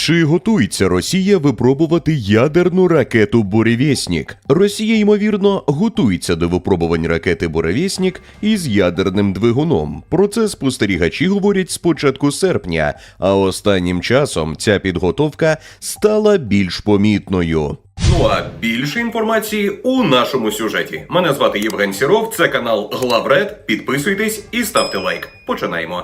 Чи готується Росія випробувати ядерну ракету Буревєснік? Росія, ймовірно, готується до випробувань ракети Буревєснік із ядерним двигуном. Про це спостерігачі говорять з початку серпня, а останнім часом ця підготовка стала більш помітною. Ну а більше інформації у нашому сюжеті. Мене звати Євген Сіров, це канал Главред. Підписуйтесь і ставте лайк. Починаємо.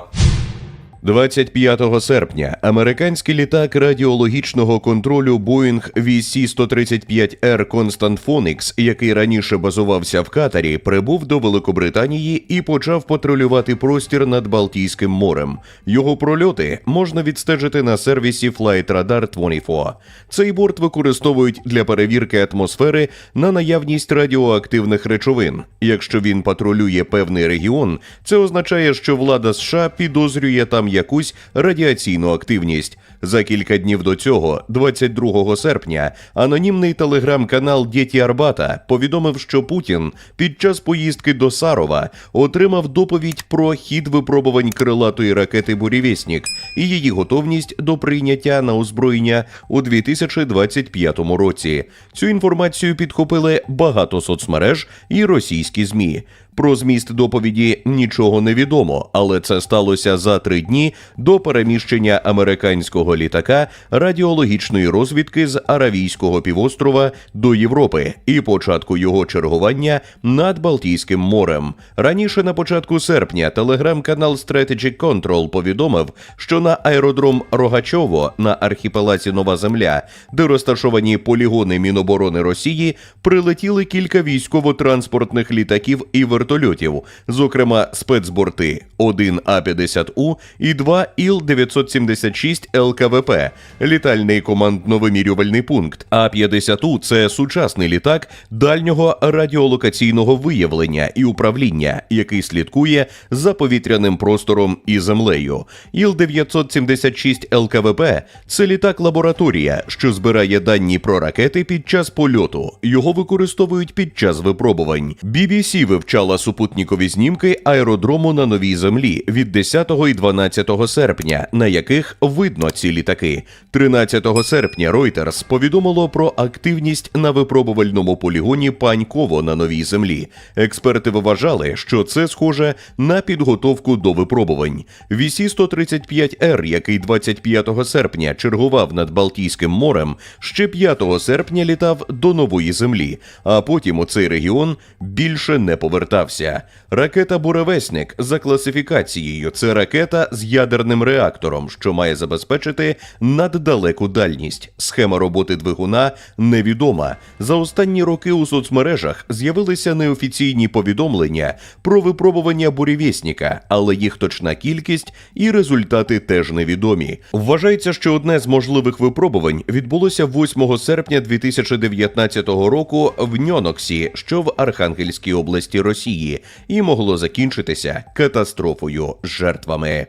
25 серпня американський літак радіологічного контролю Boeing VC-135R Constant Phonics, який раніше базувався в Катарі, прибув до Великобританії і почав патрулювати простір над Балтійським морем. Його прольоти можна відстежити на сервісі Flight Radar 24. Цей борт використовують для перевірки атмосфери на наявність радіоактивних речовин. Якщо він патрулює певний регіон, це означає, що влада США підозрює там якусь радіаційну активність. За кілька днів до цього, 22 серпня, анонімний телеграм-канал Дєті Арбата повідомив, що Путін під час поїздки до Сарова отримав доповідь про хід випробувань крилатої ракети Бурєвєснік і її готовність до прийняття на озброєння у 2025 році. Цю інформацію підхопили багато соцмереж і російські змі. Про зміст доповіді нічого не відомо, але це сталося за три дні до переміщення американського літака радіологічної розвідки з Аравійського півострова до Європи і початку його чергування над Балтійським морем. Раніше на початку серпня телеграм-канал Strategic Control повідомив, що на аеродром Рогачово на архіпелазі Нова Земля, де розташовані полігони Міноборони Росії, прилетіли кілька військово-транспортних літаків і вертольотів, зокрема спецборти 1 А-50У і 2 Іл-976 ЛКВП, літальний командно-вимірювальний пункт. А-50У – це сучасний літак дальнього радіолокаційного виявлення і управління, який слідкує за повітряним простором і землею. Іл-976 ЛКВП – це літак-лабораторія, що збирає дані про ракети під час польоту. Його використовують під час випробувань. BBC вивчала супутникові знімки аеродрому на новій землі від 10 і 12 серпня, на яких видно ці літаки. 13 серпня Reuters повідомило про активність на випробувальному полігоні Паньково на новій землі. Експерти вважали, що це схоже на підготовку до випробувань. VC-135R, який 25 серпня чергував над Балтійським морем, ще 5 серпня літав до нової землі, а потім у цей регіон більше не повертався. Ракета Буревесник за класифікацією це ракета з ядерним реактором, що має забезпечити наддалеку дальність. Схема роботи двигуна невідома. За останні роки у соцмережах з'явилися неофіційні повідомлення про випробування бурєвєсника, але їх точна кількість і результати теж невідомі. Вважається, що одне з можливих випробувань відбулося 8 серпня 2019 року в Ньоноксі, що в Архангельській області Росії, і могло закінчитися катастрофою жертвами.